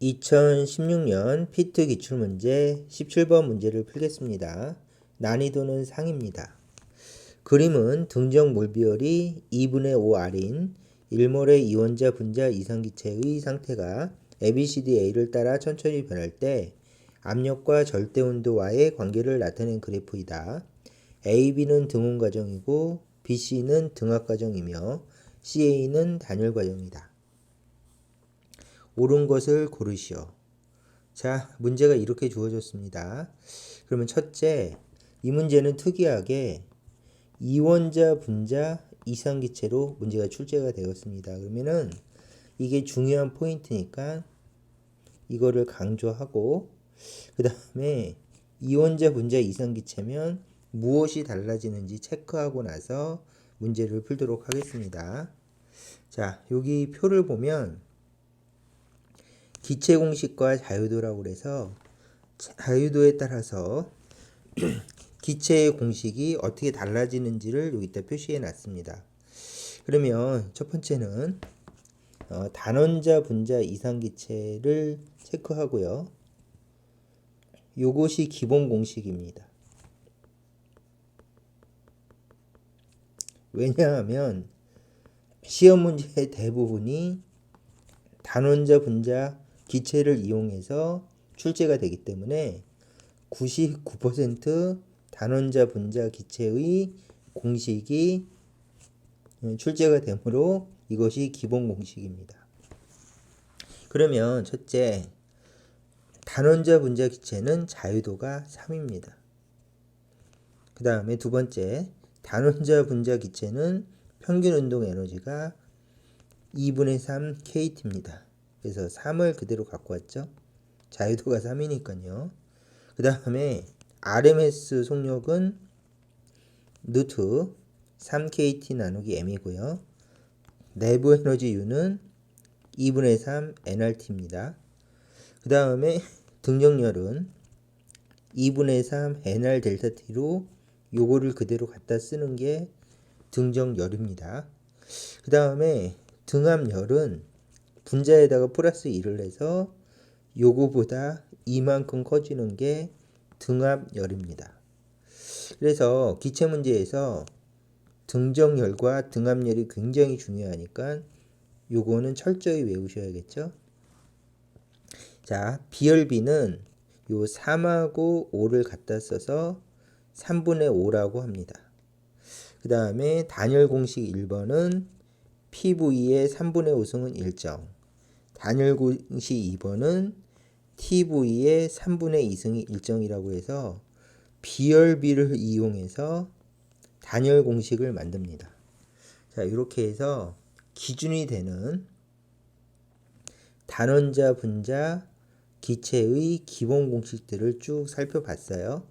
2016년 피트 기출문제 17번 문제를 풀겠습니다. 난이도는 상입니다. 그림은 등정 몰비율이 2분의 5R인 일몰의 이원자 분자 이상기체의 상태가 ABCDA를 따라 천천히 변할 때 압력과 절대 온도와의 관계를 나타낸 그래프이다. AB는 등온 과정이고 BC는 등압 과정이며 CA는 단열 과정이다. 옳은 것을 고르시오. 자, 문제가 이렇게 주어졌습니다. 그러면 첫째, 이 문제는 특이하게 이원자 분자 이상기체로 문제가 출제가 되었습니다. 그러면은 이게 중요한 포인트니까 이거를 강조하고 그 다음에 이원자 분자 이상기체면 무엇이 달라지는지 체크하고 나서 문제를 풀도록 하겠습니다. 자, 여기 표를 보면 기체 공식과 자유도라고 그래서 자유도에 따라서 기체의 공식이 어떻게 달라지는지를 여기다 표시해 놨습니다. 그러면 첫 번째는 어, 단원자 분자 이상 기체를 체크하고요. 요것이 기본 공식입니다. 왜냐하면 시험 문제의 대부분이 단원자 분자 기체를 이용해서 출제가 되기 때문에 99% 단원자 분자 기체의 공식이 출제가 되므로 이것이 기본 공식입니다. 그러면 첫째, 단원자 분자 기체는 자유도가 3입니다. 그 다음에 두 번째, 단원자 분자 기체는 평균 운동 에너지가 2분의 3 KT입니다. 그래서 3을 그대로 갖고 왔죠. 자유도가 3이니까요. 그 다음에 RMS 속력은 누트 3KT 나누기 M이고요. 내부 에너지 U는 2분의 3 NRT입니다. 그 다음에 등력열은 2분의 3 NR 델타 T로 요거를 그대로 갖다 쓰는 게 등정열입니다. 그 다음에 등압열은 분자에다가 플러스 1을 해서 요거보다 이만큼 커지는 게 등압열입니다. 그래서 기체 문제에서 등정열과 등압열이 굉장히 중요하니까 요거는 철저히 외우셔야겠죠. 자, 비열비는 요 3하고 5를 갖다 써서 3분의 5라고 합니다. 그 다음에 단열 공식 1번은 PV의 3분의 5승은 1정. 단열 공식 2번은 TV의 3분의 2승이 1정이라고 해서 비열비를 이용해서 단열 공식을 만듭니다. 자, 이렇게 해서 기준이 되는 단원자 분자 기체의 기본 공식들을 쭉 살펴봤어요.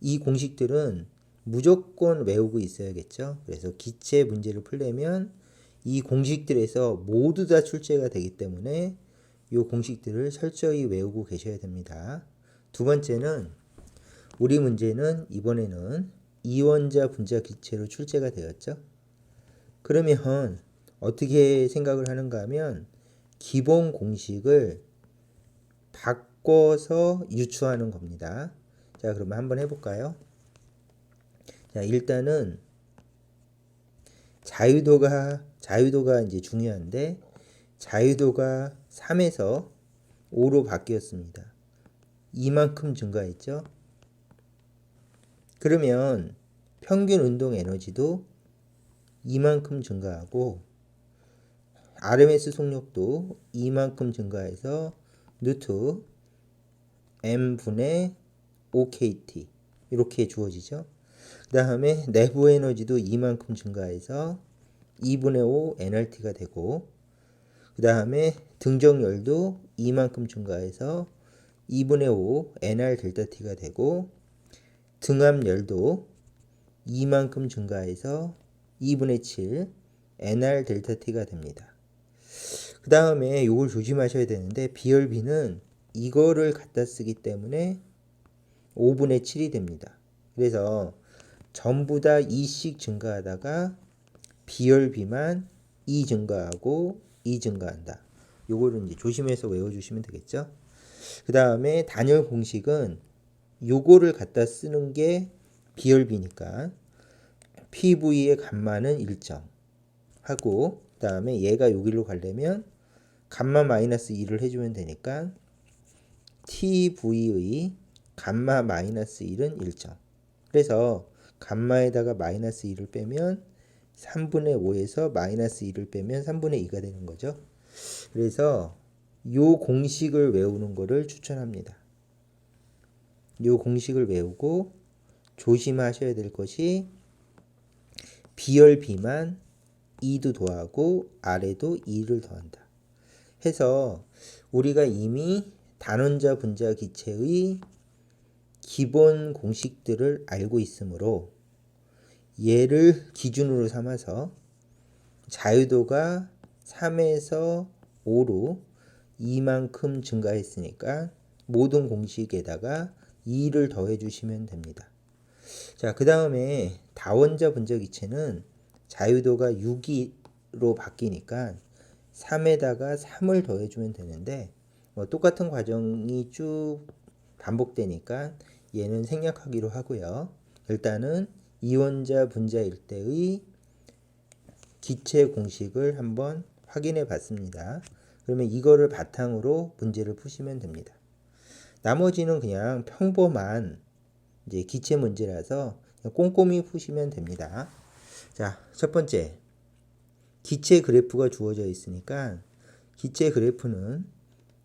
이 공식들은 무조건 외우고 있어야겠죠. 그래서 기체 문제를 풀려면 이 공식들에서 모두 다 출제가 되기 때문에 이 공식들을 철저히 외우고 계셔야 됩니다. 두 번째는 우리 문제는 이번에는 이원자 분자 기체로 출제가 되었죠. 그러면 어떻게 생각을 하는가 하면 기본 공식을 바꿔서 유추하는 겁니다. 자, 그러면 한번 해볼까요? 자, 일단은 자유도가 자유도가 이제 중요한데 자유도가 3에서 5로 바뀌었습니다. 이만큼 증가했죠. 그러면 평균 운동 에너지도 이만큼 증가하고 RMS 속력도 이만큼 증가해서 누트 m분의 5KT 이렇게 주어지죠. 그 다음에 내부 에너지도 이만큼 증가해서 2분의 5 NRT가 되고 그 다음에 등정열도 이만큼 증가해서 2분의 5 NR 델타 T가 되고 등압열도 이만큼 증가해서 2분의 7 NR 델타 T가 됩니다. 그 다음에 이걸 조심하셔야 되는데 비열비는 이거를 갖다 쓰기 때문에 5분의 7이 됩니다. 그래서 전부 다 2씩 증가하다가 비열비만 2 증가하고 2 증가한다. 요거를 이제 조심해서 외워주시면 되겠죠. 그 다음에 단열 공식은 요거를 갖다 쓰는 게 비열비니까 PV의 감마는 일정 하고 그 다음에 얘가 여기로 가려면 감마 마이너스 2를 해주면 되니까 TV의 감마 마이너스 1은 일정 그래서 감마에다가 마이너스 2를 빼면 3분의 5에서 마이너스 2를 빼면 3분의 2가 되는 거죠. 그래서 요 공식을 외우는 거를 추천합니다. 요 공식을 외우고 조심하셔야 될 것이 비열 비만 2도 더하고 아래도 2를 더한다. 해서 우리가 이미 단원자 분자 기체의 기본 공식들을 알고 있으므로 얘를 기준으로 삼아서 자유도가 3에서 5로 이만큼 증가했으니까 모든 공식에다가 2를 더해 주시면 됩니다. 자, 그 다음에 다원자 분자 기체는 자유도가 6으로 바뀌니까 3에다가 3을 더해 주면 되는데 뭐 똑같은 과정이 쭉 반복되니까 얘는 생략하기로 하고요. 일단은 이원자 분자일 때의 기체 공식을 한번 확인해 봤습니다. 그러면 이거를 바탕으로 문제를 푸시면 됩니다. 나머지는 그냥 평범한 이제 기체 문제라서 꼼꼼히 푸시면 됩니다. 자, 첫 번째. 기체 그래프가 주어져 있으니까 기체 그래프는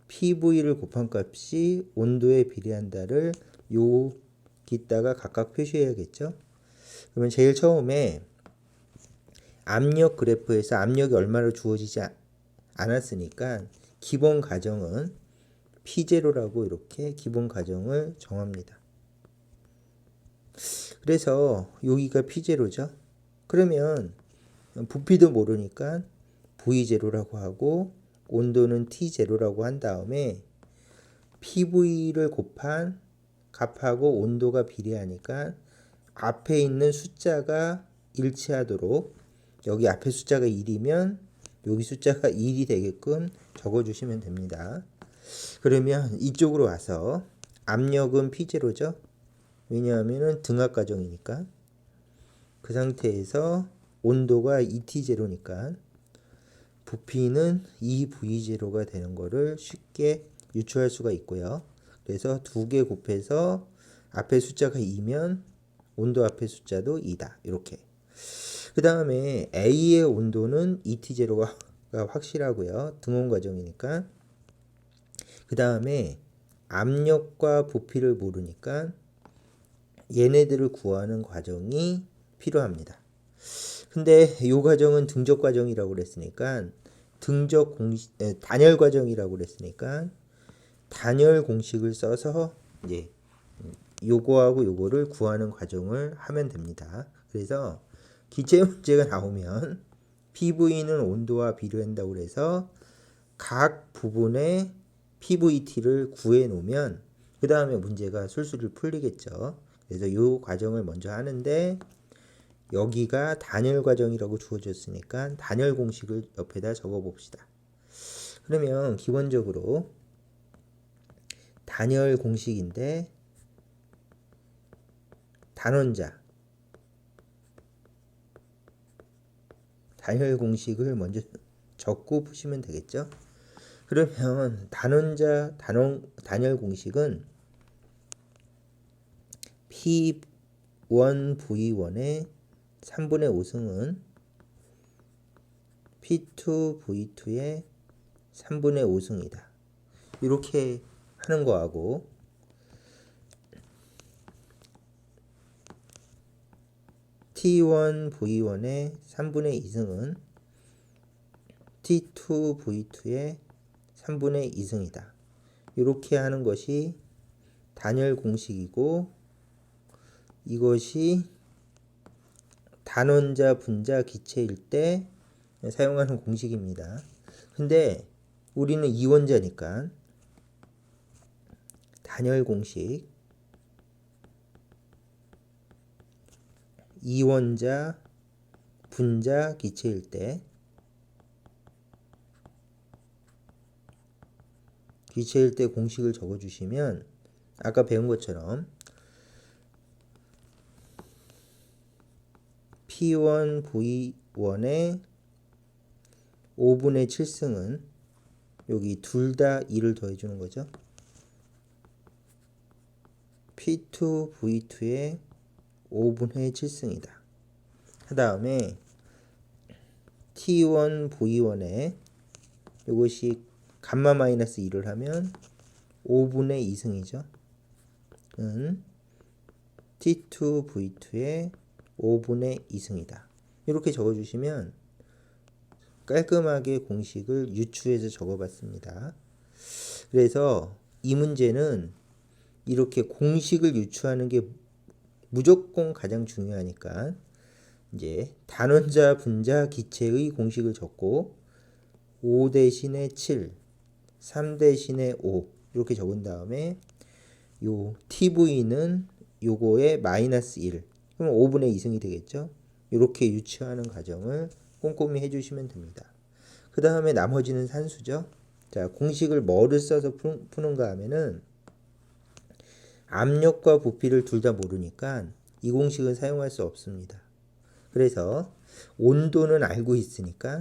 PV를 곱한 값이 온도에 비례한다를 여기다가 각각 표시해야겠죠. 그러면 제일 처음에 압력 그래프에서 압력이 얼마로 주어지지 않았으니까 기본 가정은 P0라고 이렇게 기본 가정을 정합니다. 그래서 여기가 P0죠. 그러면 부피도 모르니까 V0라고 하고 온도는 T0라고 한 다음에 PV를 곱한 값하고 온도가 비례하니까 앞에 있는 숫자가 일치하도록 여기 앞에 숫자가 1이면 여기 숫자가 1이 되게끔 적어주시면 됩니다. 그러면 이쪽으로 와서 압력은 P0죠. 왜냐하면 등압 과정이니까. 그 상태에서 온도가 ET0니까 부피는 EV0가 되는 거를 쉽게 유추할 수가 있고요. 그래서 두 개 곱해서 앞에 숫자가 2면 온도 앞에 숫자도 2다. 이렇게. 그 다음에 A의 온도는 ET0가 확실하고요. 등온 과정이니까. 그 다음에 압력과 부피를 모르니까 얘네들을 구하는 과정이 필요합니다. 근데 이 과정은 등적 과정이라고 그랬으니까 등적 공식 단열 과정이라고 그랬으니까 단열 공식을 써서 이제 요거하고 요거를 구하는 과정을 하면 됩니다. 그래서 기체 문제가 나오면 PV는 온도와 비례한다고 그래서 각 부분의 PVT를 구해 놓으면 그 다음에 문제가 술술 풀리겠죠. 그래서 이 과정을 먼저 하는데 여기가 단열 과정이라고 주어졌으니까 단열 공식을 옆에다 적어 봅시다. 그러면 기본적으로 단열 공식인데 단원자 단열 공식을 먼저 적고 푸시면 되겠죠. 그러면 단원자 단원 단열 공식은 P1V1의 3분의 5승은 P2V2의 3분의 5승이다. 이렇게 하는 거하고 T1V1의 3분의 2승은 T2V2의 3분의 2승이다. 이렇게 하는 것이 단열 공식이고 이것이 단원자 분자 기체일 때 사용하는 공식입니다. 근데 우리는 이원자니까 단열 공식 이원자 분자 기체일 때 기체일 때 공식을 적어주시면 아까 배운 것처럼 P1 V1의 5분의 7승은 여기 둘 다 2를 더해주는 거죠. P2 V2의 5분의 7승이다. 그 다음에 T1 V1에 이것이 감마 마이너스 2를 하면 5분의 2승이죠. 은 T2 V2의 5분의 2승이다. 이렇게 적어주시면 깔끔하게 공식을 유추해서 적어봤습니다. 그래서 이 문제는 이렇게 공식을 유추하는 게 무조건 가장 중요하니까 이제 단원자, 분자, 기체의 공식을 적고 5 대신에 7, 3 대신에 5 이렇게 적은 다음에 요 TV는 요거의 마이너스 1 그럼 5분의 2승이 되겠죠. 이렇게 유추하는 과정을 꼼꼼히 해주시면 됩니다. 그 다음에 나머지는 산수죠. 자, 공식을 뭐를 써서 푸- 푸는가 하면은 압력과 부피를 둘 다 모르니까 이 공식은 사용할 수 없습니다. 그래서 온도는 알고 있으니까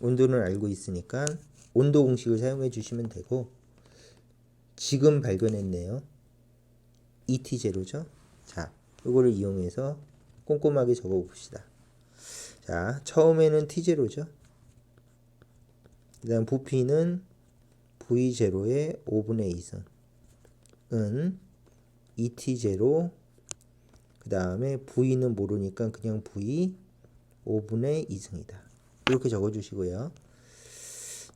온도는 알고 있으니까 온도 공식을 사용해 주시면 되고 지금 발견했네요. ET 제로죠. 자, 이거를 이용해서 꼼꼼하게 적어 봅시다. 자, 처음에는 T 제로죠. 그 다음 부피는 V 제로의 5분의 2승. 은 ET 제로 그 다음에 V는 모르니까 그냥 V 5분의 2승이다. 이렇게 적어주시고요.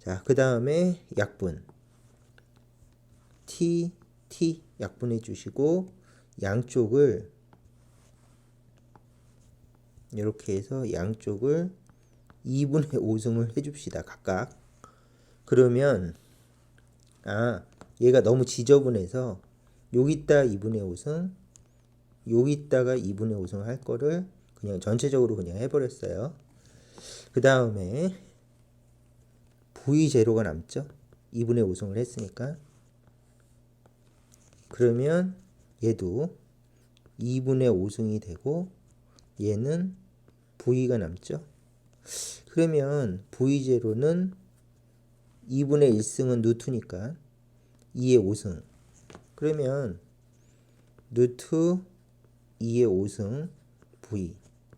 자, 그 다음에 약분 T, T 약분해 주시고 양쪽을 이렇게 해서 양쪽을 2분의 5승을 해줍시다. 각각. 그러면 아 얘가 너무 지저분해서 여기다 2분의 5승 여기다가 2분의 5승 할 거를 그냥 전체적으로 그냥 해버렸어요. 그 다음에 V 제로가 남죠. 2분의 5승을 했으니까 그러면 얘도 2분의 5승이 되고 얘는 V가 남죠. 그러면 V 제로는 2분의 1승은 루트니까 2의 5승. 그러면 루트 2의 5승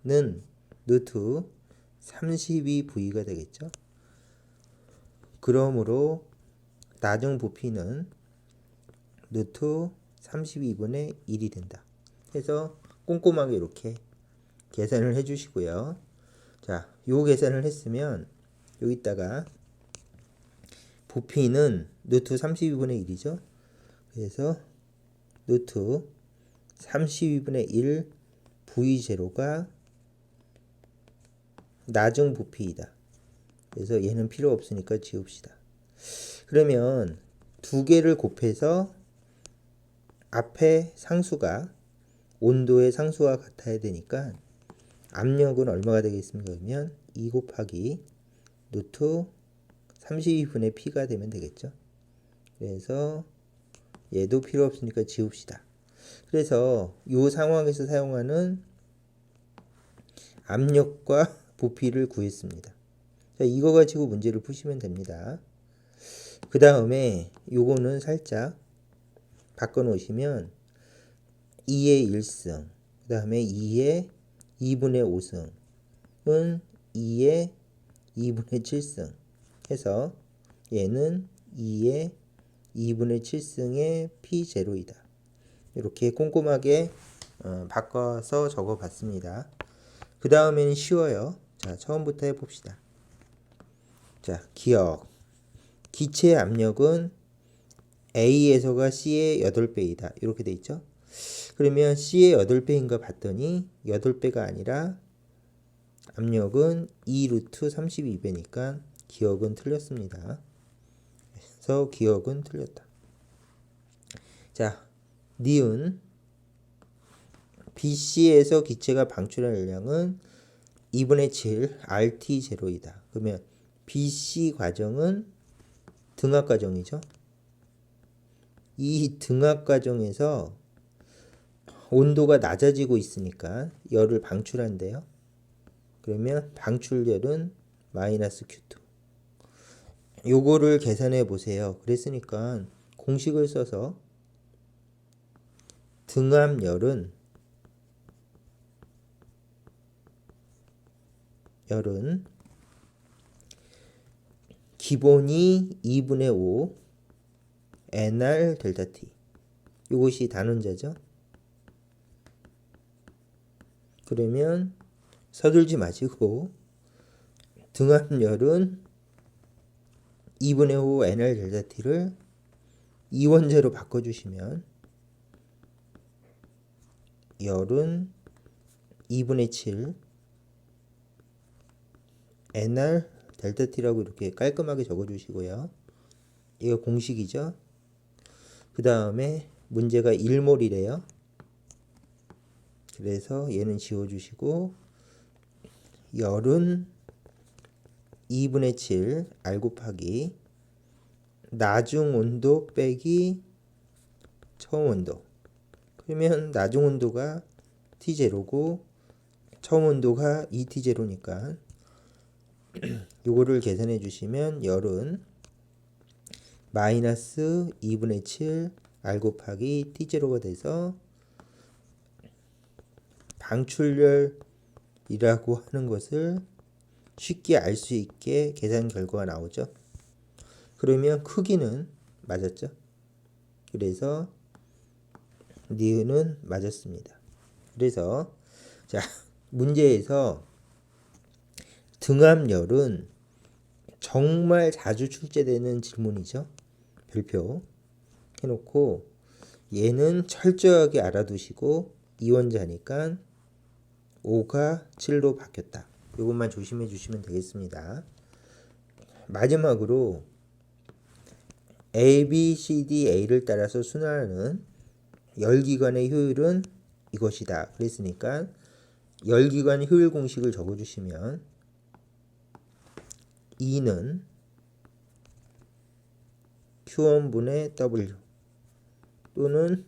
V는 루트 32V가 되겠죠. 그러므로 나중 부피는 루트 32분의 1이 된다. 해서 꼼꼼하게 이렇게 계산을 해 주시고요. 자, 요 계산을 했으면 여기다가 부피는 루트 32분의 1이죠. 그래서 루트 32분의 1 V0가 나중 부피이다. 그래서 얘는 필요 없으니까 지웁시다. 그러면 두 개를 곱해서 앞에 상수가 온도의 상수와 같아야 되니까 압력은 얼마가 되겠습니까? 그러면 2 곱하기 루트 32분의 p가 되면 되겠죠. 그래서 얘도 필요 없으니까 지웁시다. 그래서 이 상황에서 사용하는 압력과 부피를 구했습니다. 자, 이거 가지고 문제를 푸시면 됩니다. 그 다음에 요거는 살짝 바꿔 놓으시면 2의 1승, 그 다음에 2의 2분의 5승은 2의 2분의 7승 해서 얘는 2의 2분의 7승의 P0이다. 이렇게 꼼꼼하게 어, 바꿔서 적어 봤습니다. 그 다음에는 쉬워요. 자, 처음부터 해봅시다. 자, 기억. 기체 압력은 A에서가 C의 8배이다. 이렇게 돼 있죠? 그러면 C의 8배인가 봤더니 8배가 아니라 압력은 2 루트 32배니까 기억은 틀렸습니다. 그래서 기억은 틀렸다. 자, 니은 BC에서 기체가 방출한 열량은 2분의 7 RT 제로이다. 그러면 BC 과정은 등압 과정이죠. 이 등압 과정에서 온도가 낮아지고 있으니까 열을 방출한대요. 그러면 방출열은 마이너스 Q2. 요거를 계산해 보세요. 그랬으니까 공식을 써서 등압열은 열은 기본이 2분의 5 nr 델타 t 이것이 단원자죠. 그러면 서둘지 마시고 등압열은 2분의 5 nr 델타 t를 이원제로 바꿔주시면 열은 2분의 7 nr 델타 t라고 이렇게 깔끔하게 적어주시고요. 이거 공식이죠. 그 다음에 문제가 1몰이래요. 그래서 얘는 지워주시고 열은 2분의 7 R 곱하기 나중 온도 빼기 처음 온도. 그러면 나중 온도가 T0고 처음 온도가 2T0니까 요거를 계산해 주시면 열은 마이너스 2분의 7 R 곱하기 T0가 돼서 방출열이라고 하는 것을 쉽게 알 수 있게 계산 결과가 나오죠. 그러면 크기는 맞았죠. 그래서 니은은 맞았습니다. 그래서 자 문제에서 등압열은 정말 자주 출제되는 질문이죠. 별표 해놓고 얘는 철저하게 알아두시고 이원자니까 5가 7로 바뀌었다. 이것만 조심해 주시면 되겠습니다. 마지막으로 A, B, C, D, A를 따라서 순환하는 열기관의 효율은 이것이다. 그랬으니까 열기관 효율 공식을 적어주시면 E는 Q1분의 W 또는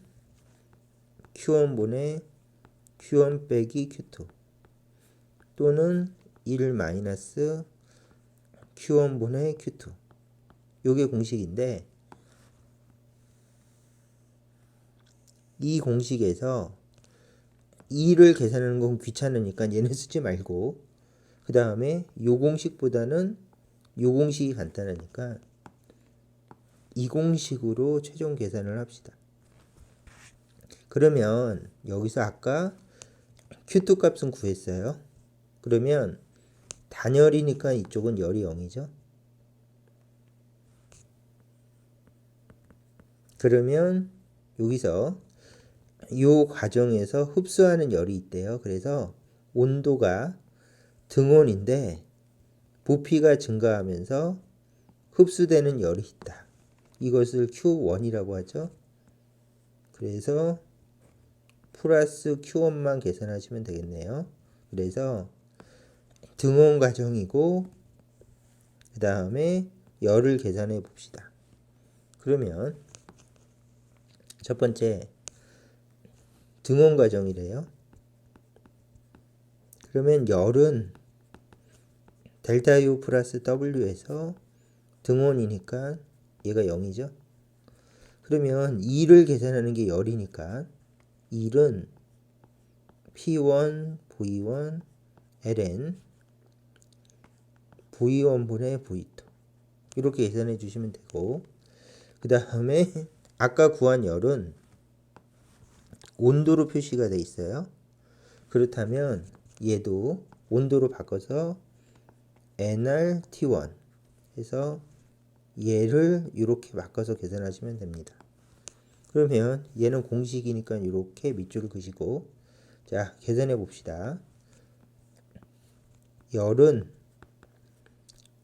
Q1분의 Q1 빼기 Q2 또는 1 마이너스 Q1분의 Q2 요게 공식인데 이 공식에서 2를 계산하는 건 귀찮으니까 얘는 쓰지 말고 그 다음에 요 공식보다는 요 공식이 간단하니까 이 공식으로 최종 계산을 합시다. 그러면 여기서 아까 Q2 값은 구했어요. 그러면 단열이니까 이쪽은 열이 0이죠. 그러면 여기서 이 과정에서 흡수하는 열이 있대요. 그래서 온도가 등온인데 부피가 증가하면서 흡수되는 열이 있다. 이것을 Q1이라고 하죠. 그래서 플러스 Q1만 계산하시면 되겠네요. 그래서 등온 과정이고 그 다음에 열을 계산해 봅시다. 그러면 첫 번째 등온 과정이래요. 그러면 열은 델타 U 플러스 W에서 등온이니까 얘가 0이죠. 그러면 2를 계산하는 게 열이니까 1은 P1, V1, ln V1분의 V2 이렇게 계산해 주시면 되고 그 다음에 아까 구한 열은 온도로 표시가 돼 있어요. 그렇다면 얘도 온도로 바꿔서 nRT1 해서 얘를 이렇게 바꿔서 계산하시면 됩니다. 그러면 얘는 공식이니까 이렇게 밑줄을 그시고 자 계산해 봅시다. 열은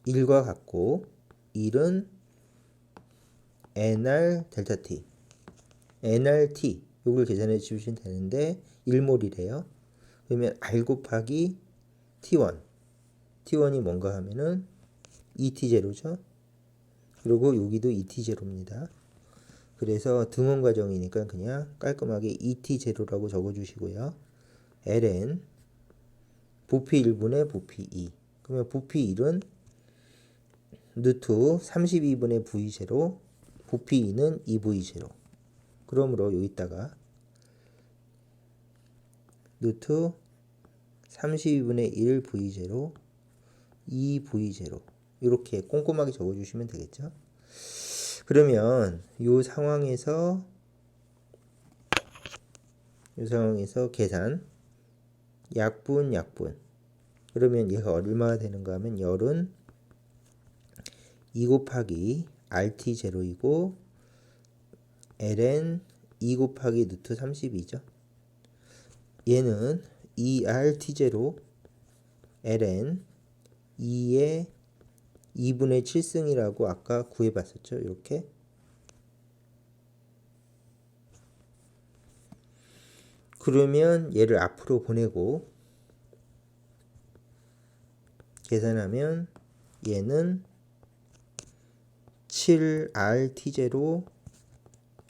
1과 같고 1은 nr 델타 t nrt 이걸 계산해 주시면 되는데 1몰이래요. 그러면 r 곱하기 t1 t1이 뭔가 하면은 2t0죠. 그리고 여기도 ET0입니다. 그래서 등원 과정이니까 그냥 깔끔하게 ET0라고 적어 주시고요. ln 부피 1분의 부피 2 그러면 부피 1은 루트 32분의 v0 부피 2는 2v0 그러므로 여기다가 루트 32분의 1 v0 2v0 이렇게 꼼꼼하게 적어주시면 되겠죠. 그러면 이 상황에서 이 상황에서 계산. 약분 약분. 그러면 얘가 얼마가 되는가 하면 열은 2 곱하기 RT 제로이고 ln 2 곱하기 루트 32죠. 얘는 2RT 제로 ln 2의 2분의 7승이라고 아까 구해봤었죠. 이렇게 그러면 얘를 앞으로 보내고 계산하면 얘는 7RT0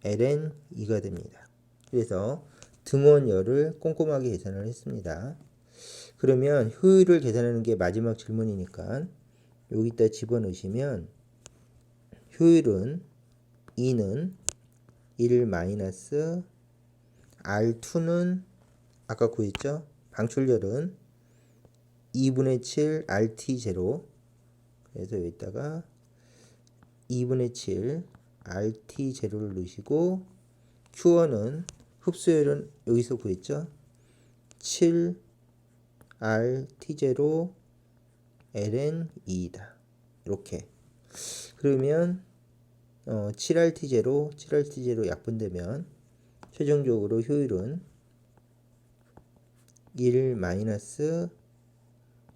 ln 2가 됩니다. 그래서 등원열을 꼼꼼하게 계산을 했습니다. 그러면 효율을 계산하는 게 마지막 질문이니까 여기다 집어넣으시면 효율은 2는 1 마이너스 R2는 아까 구했죠? 방출열은 2분의 7 RT0 그래서 여기다가 2분의 7 RT0를 넣으시고 Q1은 흡수열은 여기서 구했죠? 7 RT0 ln 2이다. 이렇게. 그러면 어, 7RT0, 7RT0 약분되면 최종적으로 효율은 1 마이너스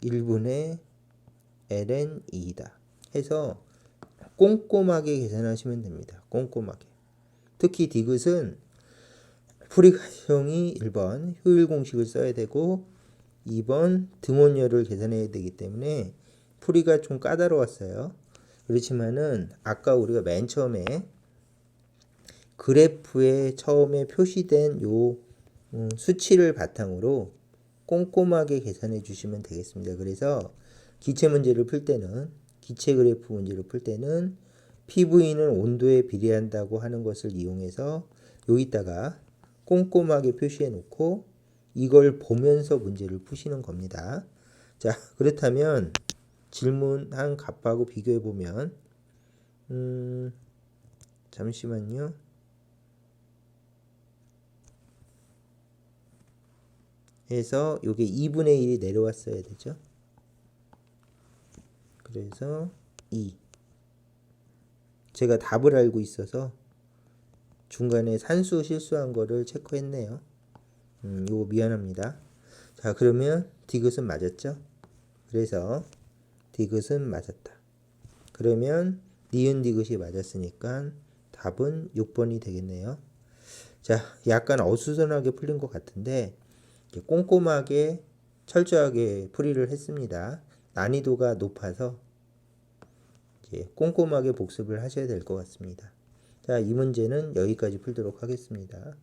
1분의 ln 2이다. 해서 꼼꼼하게 계산하시면 됩니다. 꼼꼼하게. 특히 디귿은 프리가형이 1번 효율 공식을 써야 되고 2번 등원열을 계산해야 되기 때문에 풀이가 좀 까다로웠어요. 그렇지만은 아까 우리가 맨 처음에 그래프에 처음에 표시된 요 음, 수치를 바탕으로 꼼꼼하게 계산해 주시면 되겠습니다. 그래서 기체 문제를 풀 때는 기체 그래프 문제를 풀 때는 PV는 온도에 비례한다고 하는 것을 이용해서 여기다가 꼼꼼하게 표시해 놓고 이걸 보면서 문제를 푸시는 겁니다. 자, 그렇다면 질문한 값하고 비교해 보면 음, 잠시만요. 해서 요게 2분의 1이 내려왔어야 되죠. 그래서 2 제가 답을 알고 있어서 중간에 산수 실수한 거를 체크했네요. 음, 요거 미안합니다. 자, 그러면 디귿은 맞았죠? 그래서 디귿은 맞았다. 그러면 니은 디귿이 맞았으니까 답은 6번이 되겠네요. 자, 약간 어수선하게 풀린 것 같은데 꼼꼼하게 철저하게 풀이를 했습니다. 난이도가 높아서 이제 꼼꼼하게 복습을 하셔야 될 것 같습니다. 자, 이 문제는 여기까지 풀도록 하겠습니다.